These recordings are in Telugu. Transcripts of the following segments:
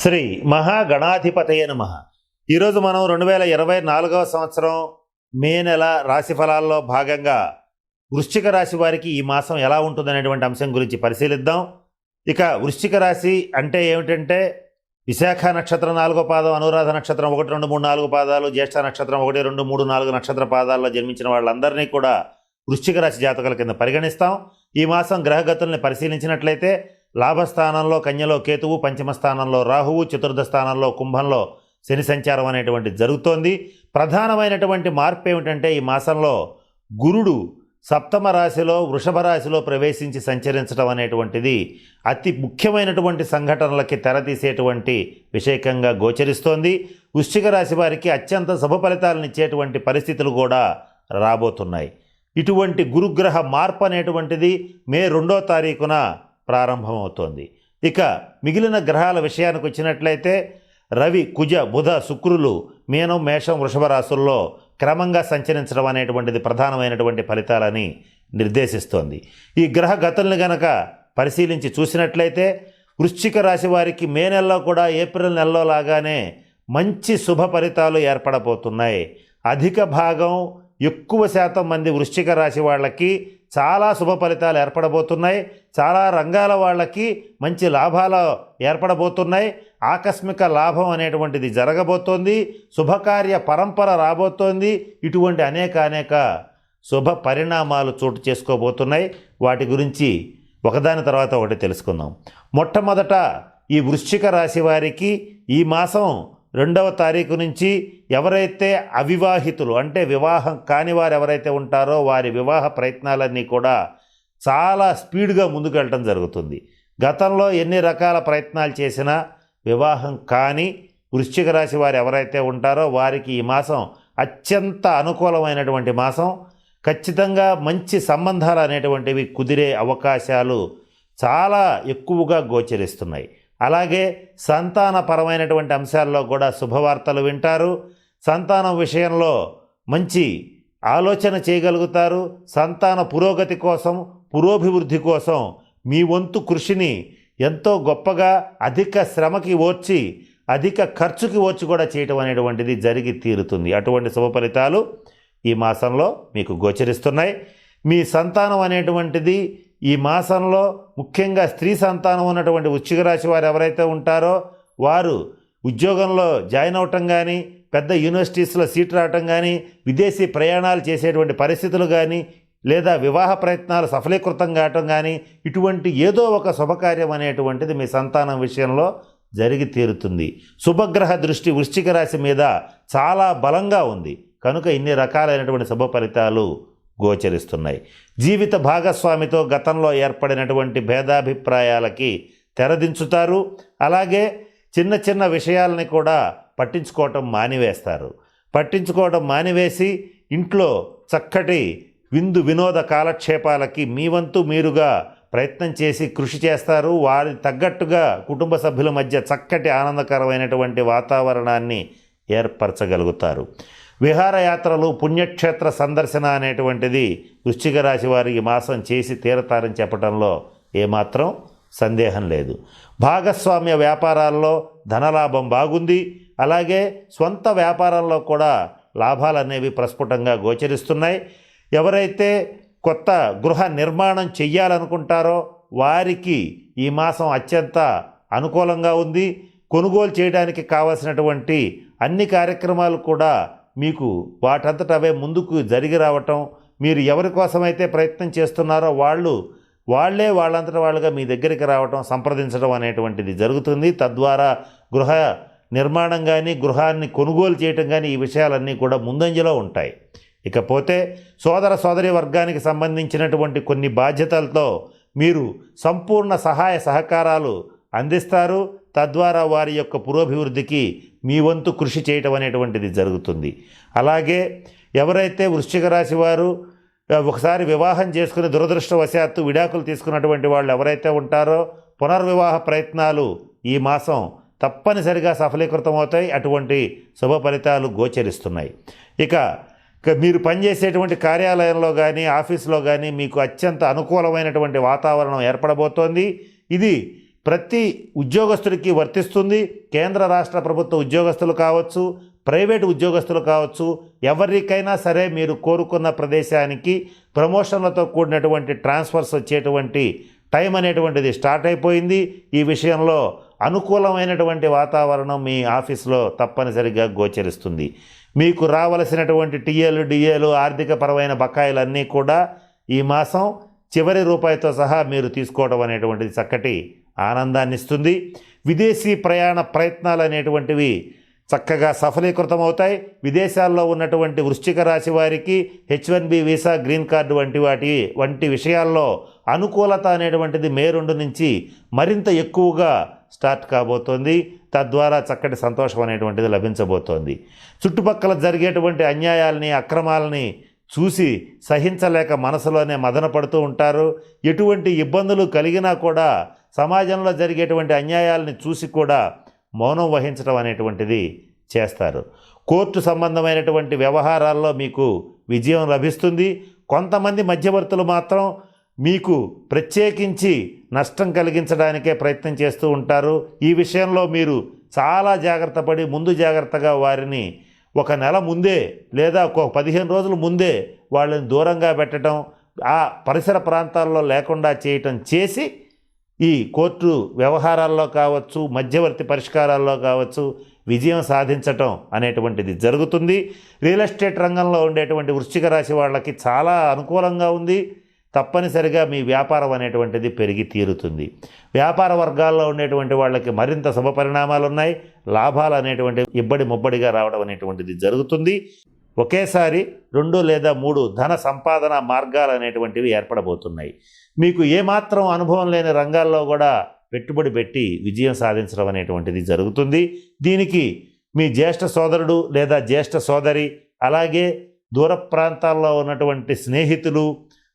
శ్రీ మహాగణాధిపతయ నమ. ఈరోజు మనం రెండు వేల ఇరవై నాలుగవ సంవత్సరం మే నెల రాశి ఫలాల్లో భాగంగా వృశ్చిక రాశి వారికి ఈ మాసం ఎలా ఉంటుందనేటువంటి అంశం గురించి పరిశీలిద్దాం. ఇక వృశ్చిక రాశి అంటే ఏమిటంటే విశాఖ నక్షత్రం నాలుగో పాదం అనురాధ నక్షత్రం ఒకటి రెండు మూడు నాలుగు పాదాలు జ్యేష్ఠ నక్షత్రం ఒకటి రెండు మూడు నాలుగు నక్షత్ర పాదాల్లో జన్మించిన వాళ్ళందరినీ కూడా వృశ్చిక రాశి జాతకాల కింద పరిగణిస్తాం. ఈ మాసం గ్రహగతుల్ని పరిశీలించినట్లయితే లాభస్థానంలో కన్యలో కేతువు పంచమ స్థానంలో రాహువు చతుర్థ స్థానంలో కుంభంలో శని సంచారం అనేటువంటి జరుగుతోంది. ప్రధానమైనటువంటి మార్పు ఏమిటంటే ఈ మాసంలో గురుడు సప్తమ రాశిలో వృషభ రాశిలో ప్రవేశించి సంచరించడం అనేటువంటిది అతి ముఖ్యమైనటువంటి సంఘటనలకి తెరతీసేటువంటి విషయకంగా గోచరిస్తోంది. వృశ్చిక రాశి వారికి అత్యంత శుభ ఫలితాలను ఇచ్చేటువంటి పరిస్థితులు కూడా రాబోతున్నాయి. ఇటువంటి గురుగ్రహ మార్పు అనేటువంటిది మే రెండో తారీఖున ప్రారంభమవుతోంది. ఇక మిగిలిన గ్రహాల విషయానికి వచ్చినట్లయితే రవి కుజ బుధ శుక్రులు మీనం మేషం వృషభ రాశుల్లో క్రమంగా సంచరించడం అనేటువంటిది ప్రధానమైనటువంటి ఫలితాలని నిర్దేశిస్తోంది. ఈ గ్రహ గతుల్ని గనక పరిశీలించి చూసినట్లయితే వృశ్చిక రాశి వారికి మే నెలలో కూడా ఏప్రిల్ నెలలో లాగానే మంచి శుభ ఫలితాలు ఏర్పడబోతున్నాయి. అధిక భాగం ఎక్కువ శాతం మంది వృశ్చిక రాశి వాళ్ళకి చాలా శుభ ఫలితాలు ఏర్పడబోతున్నాయి. చాలా రంగాల వాళ్ళకి మంచి లాభాలు ఏర్పడబోతున్నాయి. ఆకస్మిక లాభం అనేటువంటిది జరగబోతోంది. శుభకార్య పరంపర రాబోతోంది. ఇటువంటి అనేక అనేక శుభ పరిణామాలు చోటు చేసుకోబోతున్నాయి. వాటి గురించి ఒకదాని తర్వాత ఒకటి తెలుసుకుందాం. మొట్టమొదట ఈ వృశ్చిక రాశి వారికి ఈ మాసం రెండవ తారీఖు నుంచి ఎవరైతే అవివాహితులు అంటే వివాహం కాని వారు ఎవరైతే ఉంటారో వారి వివాహ ప్రయత్నాలన్నీ కూడా చాలా స్పీడ్గా ముందుకెళ్ళటం జరుగుతుంది. గతంలో ఎన్ని రకాల ప్రయత్నాలు చేసినా వివాహం కాని వృశ్చిక రాశి వారు ఎవరైతే ఉంటారో వారికి ఈ మాసం అత్యంత అనుకూలమైనటువంటి మాసం. ఖచ్చితంగా మంచి సంబంధాలు అనేటువంటివి కుదిరే అవకాశాలు చాలా ఎక్కువగా గోచరిస్తున్నాయి. అలాగే సంతానపరమైనటువంటి అంశాల్లో కూడా శుభవార్తలు వింటారు. సంతానం విషయంలో మంచి ఆలోచన చేయగలుగుతారు. సంతాన పురోగతి కోసం పురోభివృద్ధి కోసం మీ వంతు కృషిని ఎంతో గొప్పగా అధిక శ్రమకి ఓర్చి అధిక ఖర్చుకి ఓర్చి కూడా చేయటం అనేటువంటిది జరిగి తీరుతుంది. అటువంటి శుభ ఫలితాలు ఈ మాసంలో మీకు గోచరిస్తున్నాయి. మీ సంతానం అనేటువంటిది ఈ మాసంలో ముఖ్యంగా స్త్రీ సంతానం ఉన్నటువంటి వృశ్చిక రాశి వారు ఎవరైతే ఉంటారో వారు ఉద్యోగంలో జాయిన్ అవటం కానీ పెద్ద యూనివర్సిటీస్లో సీట్ రావటం కానీ విదేశీ ప్రయాణాలు చేసేటువంటి పరిస్థితులు కానీ లేదా వివాహ ప్రయత్నాలు సఫలీకృతం కావటం కానీ ఇటువంటి ఏదో ఒక శుభకార్యం అనేటువంటిది మీ సంతానం విషయంలో జరిగి తీరుతుంది. శుభగ్రహ దృష్టి వృశ్చిక రాశి మీద చాలా బలంగా ఉంది. కనుక ఇన్ని రకాలైనటువంటి శుభ ఫలితాలు గోచరిస్తున్నాయి. జీవిత భాగస్వామితో గతంలో ఏర్పడినటువంటి భేదాభిప్రాయాలకి తెరదించుతారు. అలాగే చిన్న చిన్న విషయాలని కూడా పట్టించుకోవటం మానివేస్తారు. పట్టించుకోవటం మానివేసి ఇంట్లో చక్కటి విందు వినోద కాలక్షేపాలకి మీ వంతు మీరుగా ప్రయత్నం చేసి కృషి చేస్తారు. వారి తగ్గట్టుగా కుటుంబ సభ్యుల మధ్య చక్కటి ఆనందకరమైనటువంటి వాతావరణాన్ని ఏర్పరచగలుగుతారు. విహారయాత్రలు పుణ్యక్షేత్ర సందర్శన అనేటువంటిది వృశ్చిక రాశి వారికి మాసం చేసి తీరతారని చెప్పడంలో ఏమాత్రం సందేహం లేదు. భాగస్వామ్య వ్యాపారాల్లో ధనలాభం బాగుంది. అలాగే స్వంత వ్యాపారాల్లో కూడా లాభాలు అనేవి ప్రస్ఫుటంగా గోచరిస్తున్నాయి. ఎవరైతే కొత్త గృహ నిర్మాణం చెయ్యాలనుకుంటారో వారికి ఈ మాసం అత్యంత అనుకూలంగా ఉంది. కొనుగోలు చేయడానికి కావలసినటువంటి అన్ని కార్యక్రమాలు కూడా మీకు వాటంతట అవే ముందుకు జరిగి రావటం మీరు ఎవరి కోసమైతే ప్రయత్నం చేస్తున్నారో వాళ్ళు వాళ్ళే వాళ్ళంతట వాళ్ళుగా మీ దగ్గరికి రావటం సంప్రదించడం అనేటువంటిది జరుగుతుంది. తద్వారా గృహ నిర్మాణం కానీ గృహాన్ని కొనుగోలు చేయటం కానీ ఈ విషయాలన్నీ కూడా ముందంజలో ఉంటాయి. ఇకపోతే సోదర సోదరి వర్గానికి సంబంధించినటువంటి కొన్ని బాధ్యతలతో మీరు సంపూర్ణ సహాయ సహకారాలు అందిస్తారు. తద్వారా వారి యొక్క పురోభివృద్ధికి మీ వంతు కృషి చేయటం అనేటువంటిది జరుగుతుంది. అలాగే ఎవరైతే వృశ్చిక రాశి వారు ఒకసారి వివాహం చేసుకుని దురదృష్టవశాత్తు విడాకులు తీసుకున్నటువంటి వాళ్ళు ఎవరైతే ఉంటారో పునర్వివాహ ప్రయత్నాలు ఈ మాసం తప్పనిసరిగా సఫలీకృతం అవుతాయి. అటువంటి శుభ ఫలితాలు గోచరిస్తున్నాయి. ఇక ఇక మీరు పనిచేసేటువంటి కార్యాలయంలో కానీ ఆఫీసులో కానీ మీకు అత్యంత అనుకూలమైనటువంటి వాతావరణం ఏర్పడబోతోంది. ఇది ప్రతి ఉద్యోగస్తుడికి వర్తిస్తుంది. కేంద్ర రాష్ట్ర ప్రభుత్వ ఉద్యోగస్తులు కావచ్చు ప్రైవేట్ ఉద్యోగస్తులు కావచ్చు ఎవరికైనా సరే మీరు కోరుకున్న ప్రదేశానికి ప్రమోషన్లతో కూడినటువంటి ట్రాన్స్ఫర్స్ వచ్చేటువంటి టైం అనేటువంటిది స్టార్ట్ అయిపోయింది. ఈ విషయంలో అనుకూలమైనటువంటి వాతావరణం మీ ఆఫీస్లో తప్పనిసరిగా గోచరిస్తుంది. మీకు రావలసినటువంటి టీఏలు డిఏలు ఆర్థికపరమైన బకాయిలన్నీ కూడా ఈ మాసం చివరి రూపాయితో సహా మీరు తీసుకోవడం అనేటువంటిది చక్కటి ఆనందాన్ని ఇస్తుంది విదేశీ ప్రయాణ ప్రయత్నాలు అనేటువంటివి చక్కగా సఫలీకృతం అవుతాయి విదేశాల్లో ఉన్నటువంటి వృశ్చిక రాశి వారికి H one B visa green card వంటి వాటి వంటి విషయాల్లో అనుకూలత అనేటువంటిది మే రెండు నుంచి మరింత ఎక్కువగా స్టార్ట్ కాబోతోంది. తద్వారా చక్కటి సంతోషం అనేటువంటిది లభించబోతోంది. చుట్టుపక్కల జరిగేటువంటి అన్యాయాల్ని అక్రమాలని చూసి సహించలేక మనసులోనే మదన పడుతూ ఉంటారు. ఎటువంటి ఇబ్బందులు కలిగినా కూడా సమాజంలో జరిగేటువంటి అన్యాయాలని చూసి కూడా మౌనం వహించడం అనేటువంటిది చేస్తారు. కోర్టు సంబంధమైనటువంటి వ్యవహారాల్లో మీకు విజయం లభిస్తుంది. కొంతమంది మధ్యవర్తులు మాత్రం మీకు ప్రత్యేకించి నష్టం కలిగించడానికే ప్రయత్నం చేస్తూ ఉంటారు. ఈ విషయంలో మీరు చాలా జాగ్రత్త పడి ముందు జాగ్రత్తగా వారిని ఒక నెల ముందే లేదా ఒక పదిహేను రోజుల ముందే వాళ్ళని దూరంగా పెట్టడం ఆ పరిసర ప్రాంతాల్లో లేకుండా చేయటం చేసి ఈ కోర్టు వ్యవహారాల్లో కావచ్చు మధ్యవర్తి పరిష్కారాల్లో కావచ్చు విజయం సాధించటం అనేటువంటిది జరుగుతుంది. రియల్ ఎస్టేట్ రంగంలో ఉండేటువంటి వృశ్చిక రాశి వాళ్ళకి చాలా అనుకూలంగా ఉంది. తప్పనిసరిగా మీ వ్యాపారం అనేటువంటిది పెరిగి తీరుతుంది. వ్యాపార వర్గాల్లో ఉండేటువంటి వాళ్ళకి మరింత శుభ పరిణామాలు ఉన్నాయి లాభాలు అనేటువంటి ఇబ్బడి ముబ్బడిగా రావడం అనేటువంటిది జరుగుతుంది. ఒకేసారి రెండు లేదా మూడు ధన సంపాదన మార్గాలు అనేటువంటివి ఏర్పడబోతున్నాయి. మీకు ఏమాత్రం అనుభవం లేని రంగాల్లో కూడా పెట్టుబడి పెట్టి విజయం సాధించడం అనేటువంటిది జరుగుతుంది. దీనికి మీ జ్యేష్ఠ సోదరుడు లేదా జ్యేష్ఠ సోదరి అలాగే దూర ప్రాంతాల్లో ఉన్నటువంటి స్నేహితులు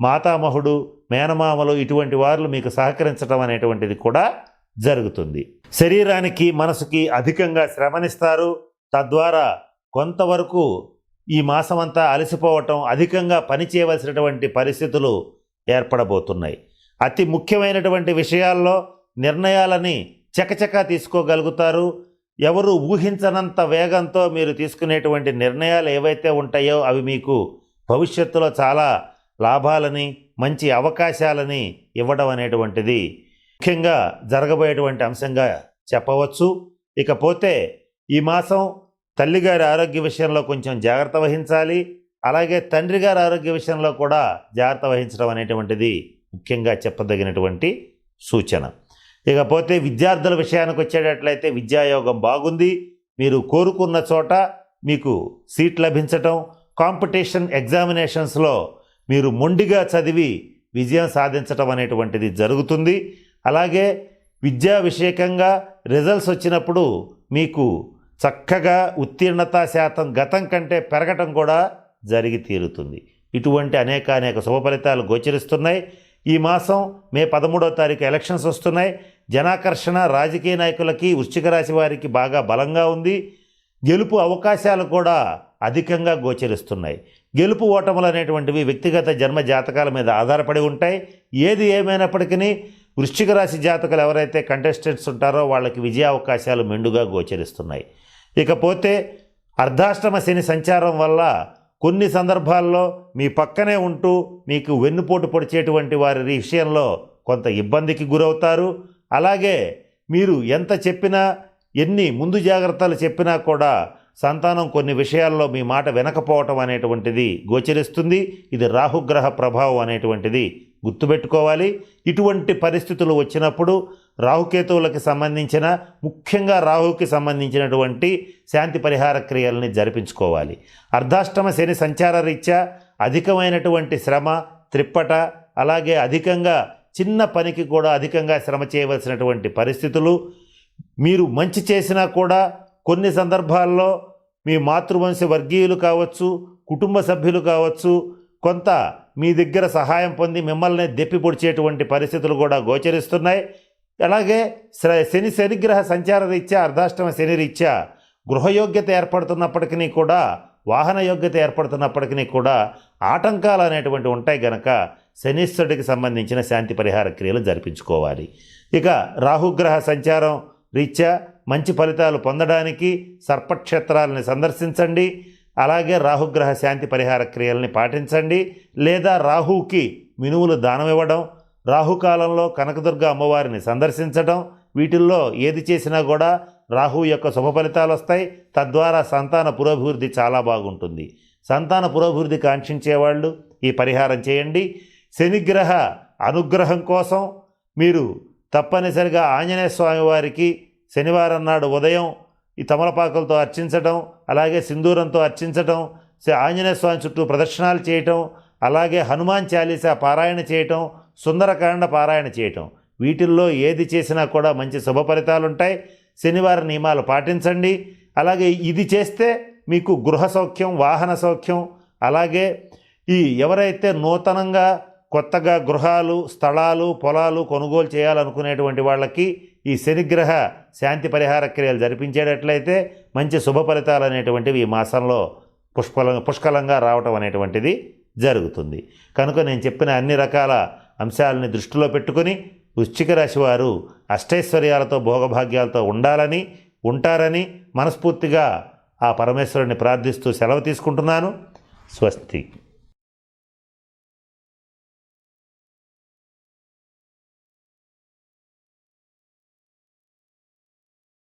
మాతామహుడు మేనమామలు ఇటువంటి వారు మీకు సహకరించడం అనేటువంటిది కూడా జరుగుతుంది. శరీరానికి మనసుకి అధికంగా శ్రమనిస్తారు. తద్వారా కొంతవరకు ఈ మాసమంతా అలసిపోవటం అధికంగా పని చేయవలసినటువంటి పరిస్థితులు ఏర్పడబోతున్నాయి. అతి ముఖ్యమైనటువంటి విషయాల్లో నిర్ణయాలని చకచకా తీసుకోగలుగుతారు. ఎవరు ఊహించనంత వేగంతో మీరు తీసుకునేటువంటి నిర్ణయాలు ఏవైతే ఉంటాయో అవి మీకు భవిష్యత్తులో చాలా లాభాలని మంచి అవకాశాలని ఇవ్వడం అనేటువంటిది ముఖ్యంగా జరగబోయేటువంటి అంశంగా చెప్పవచ్చు. ఇకపోతే ఈ మాసం తల్లిగారి ఆరోగ్య విషయంలో కొంచెం జాగ్రత్త వహించాలి. అలాగే తండ్రి గారి ఆరోగ్య విషయంలో కూడా జాగ్రత్త వహించడం అనేటువంటిది ముఖ్యంగా చెప్పదగినటువంటి సూచన. ఇకపోతే విద్యార్థుల విషయానికి వచ్చేటట్లయితే విద్యాయోగం బాగుంది. మీరు కోరుకున్న చోట మీకు సీట్ లభించటం కాంపిటీషన్ ఎగ్జామినేషన్స్లో మీరు మొండిగా చదివి విజయం సాధించటం అనేటువంటిది జరుగుతుంది. అలాగే విద్యా విషయకంగా రిజల్ట్స్ వచ్చినప్పుడు మీకు చక్కగా ఉత్తీర్ణత శాతం గతం కంటే పెరగటం కూడా జరిగి తీరుతుంది. ఇటువంటి అనేక అనేక శుభ ఫలితాలు గోచరిస్తున్నాయి. ఈ మాసం మే పదమూడవ తారీఖు ఎలక్షన్స్ వస్తున్నాయి. జనాకర్షణ రాజకీయ నాయకులకి వృశ్చిక రాశి వారికి బాగా బలంగా ఉంది. గెలుపు అవకాశాలు కూడా అధికంగా గోచరిస్తున్నాయి. గెలుపు ఓటములు అనేటువంటివి వ్యక్తిగత జన్మ జాతకాల మీద ఆధారపడి ఉంటాయి. ఏది ఏమైనప్పటికీ వృశ్చిక రాశి జాతకాలు ఎవరైతే కంటెస్టెంట్స్ ఉంటారో వాళ్ళకి విజయ అవకాశాలు మెండుగా గోచరిస్తున్నాయి. ఇకపోతే అర్ధాష్టమ శని సంచారం వల్ల కొన్ని సందర్భాల్లో మీ పక్కనే ఉంటూ మీకు వెన్నుపోటు పొడిచేటువంటి వారి విషయంలో కొంత ఇబ్బందికి గురవుతారు. అలాగే మీరు ఎంత చెప్పినా ఎన్ని ముందు జాగ్రత్తలు చెప్పినా కూడా సంతానం కొన్ని విషయాల్లో మీ మాట వినకపోవటం అనేటువంటిది గోచరిస్తుంది. ఇది రాహుగ్రహ ప్రభావం అనేటువంటిది గుర్తుపెట్టుకోవాలి. ఇటువంటి పరిస్థితులు వచ్చినప్పుడు రాహుకేతువులకి సంబంధించిన ముఖ్యంగా రాహుకి సంబంధించినటువంటి శాంతి పరిహార క్రియల్ని జరిపించుకోవాలి. అర్ధాష్టమ శని సంచార రీత్యా అధికమైనటువంటి శ్రమ త్రిప్పట అలాగే అధికంగా చిన్న పనికి కూడా అధికంగా శ్రమ చేయవలసినటువంటి పరిస్థితులు. మీరు మంచి చేసినా కూడా కొన్ని సందర్భాల్లో మీ మాతృవంశ వర్గీయులు కావచ్చు కుటుంబ సభ్యులు కావచ్చు కొంత మీ దగ్గర సహాయం పొంది మిమ్మల్ని దెప్పి పొడిచేటువంటి పరిస్థితులు కూడా గోచరిస్తున్నాయి. అలాగే శని శనిగ్రహ సంచార రీత్యా అర్ధాష్టమ శని రీత్యా గృహయోగ్యత ఏర్పడుతున్నప్పటికీ కూడా వాహన యోగ్యత ఏర్పడుతున్నప్పటికీ కూడా ఆటంకాలు అనేటువంటి ఉంటాయి గనక శనీశ్వరుడికి సంబంధించిన శాంతి పరిహార క్రియలు జరిపించుకోవాలి. ఇక రాహుగ్రహ సంచారం రీత్యా మంచి ఫలితాలు పొందడానికి సర్పక్షేత్రాలని సందర్శించండి. అలాగే రాహుగ్రహ శాంతి పరిహార క్రియల్ని పాటించండి. లేదా రాహుకి మినువులు దానం ఇవ్వడం రాహుకాలంలో కనకదుర్గ అమ్మవారిని సందర్శించడం వీటిల్లో ఏది చేసినా కూడా రాహు యొక్క శుభ ఫలితాలు వస్తాయి. తద్వారా సంతాన పురోభివృద్ధి చాలా బాగుంటుంది. సంతాన పురోభివృద్ధి కాంక్షించే వాళ్ళు ఈ పరిహారం చేయండి. శనిగ్రహ అనుగ్రహం కోసం మీరు తప్పనిసరిగా ఆంజనేయ స్వామి వారికి శనివారం నాడు ఉదయం ఈ తమలపాకులతో అర్చించటం అలాగే సింధూరంతో అర్చించటం ఆంజనేయ స్వామి చుట్టూ ప్రదర్శనలు చేయటం అలాగే హనుమాన్ చాలీసా పారాయణ చేయటం సుందరకాండ పారాయణ చేయటం. వీటిల్లో ఏది చేసినా కూడా మంచి శుభ ఫలితాలుంటాయి. ఉంటాయి శనివార నియమాలు పాటించండి. అలాగే ఇది చేస్తే మీకు గృహ సౌఖ్యం వాహన సౌఖ్యం అలాగే ఈ ఎవరైతే నూతనంగా కొత్తగా గృహాలు స్థలాలు పొలాలు కొనుగోలు చేయాలనుకునేటువంటి వాళ్ళకి ఈ శనిగ్రహ శాంతి పరిహార క్రియలు జరిపించేటట్లయితే మంచి శుభ ఫలితాలు అనేటువంటివి ఈ మాసంలో పుష్కల పుష్కలంగా రావటం అనేటువంటిది జరుగుతుంది. కనుక నేను చెప్పిన అన్ని రకాల అంశాలని దృష్టిలో పెట్టుకొని వృశ్చిక రాశి వారు అష్టైశ్వర్యాలతో భోగభాగ్యాలతో ఉండాలని ఉంటారని మనస్ఫూర్తిగా ఆ పరమేశ్వరుని ప్రార్థిస్తూ సెలవు తీసుకుంటున్నాను. స్వస్తి.